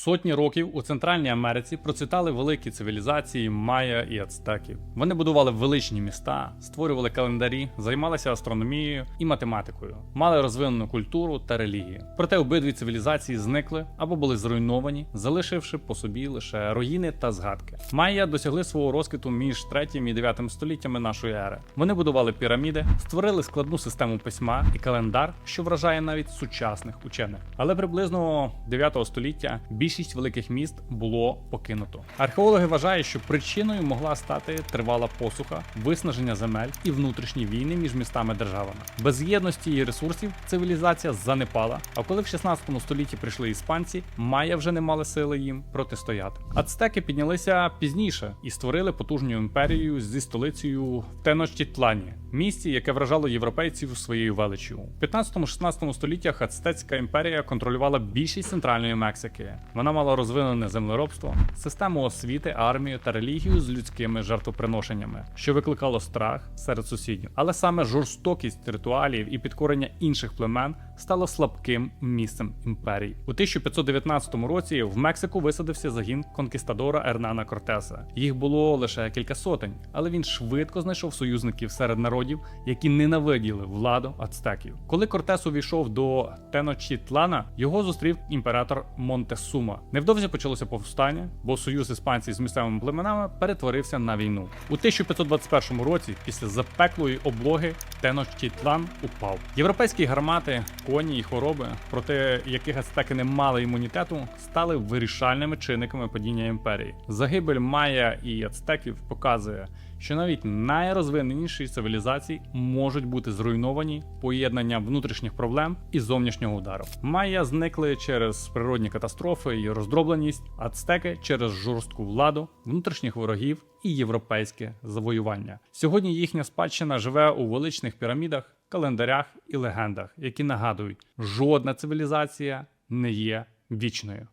Сотні років у Центральній Америці процвітали великі цивілізації майя і ацтеків. Вони будували величні міста, створювали календарі, займалися астрономією і математикою, мали розвинену культуру та релігію. Проте обидві цивілізації зникли або були зруйновані, залишивши по собі лише руїни та згадки. Майя досягли свого розквіту між 3 і 9 століттями нашої ери. Вони будували піраміди, створили складну систему письма і календар, що вражає навіть сучасних учених. Але приблизно 9 століття більшість великих міст було покинуто. Археологи вважають, що причиною могла стати тривала посуха, виснаження земель і внутрішні війни між містами державами. Без єдності і ресурсів цивілізація занепала. А коли в 16 столітті прийшли іспанці, майя вже не мали сили їм протистояти. Ацтеки піднялися пізніше і створили потужну імперію зі столицею в Теночтітлані, місті, яке вражало європейців своєю величчю. У 15-16 століттях Ацтецька імперія контролювала більшість центральної Мексики. Вона мала розвинене землеробство, систему освіти, армію та релігію з людськими жертвоприношеннями, що викликало страх серед сусідів. Але саме жорстокість ритуалів і підкорення інших племен стало слабким місцем імперії. У 1519 році в Мексику висадився загін конкістадора Ернана Кортеса. Їх було лише кілька сотень, але він швидко знайшов союзників серед народів, які ненавиділи владу ацтеків. Коли Кортес увійшов до Теночітлана, його зустрів імператор Монтесума. Невдовзі почалося повстання, бо союз іспанців з місцевими племенами перетворився на війну. У 1521 році, після запеклої облоги, Теночтітлан упав. Європейські гармати, коні і хвороби, проти яких ацтеки не мали імунітету, стали вирішальними чинниками падіння імперії. Загибель майя і ацтеків показує, що навіть найрозвиненіші цивілізації можуть бути зруйновані поєднанням внутрішніх проблем і зовнішнього удару. Майя зникли через природні катастрофи і роздробленість, ацтеки через жорстку владу, внутрішніх ворогів і європейське завоювання. Сьогодні їхня спадщина живе у величних пірамідах, календарях і легендах, які нагадують, жодна цивілізація не є вічною.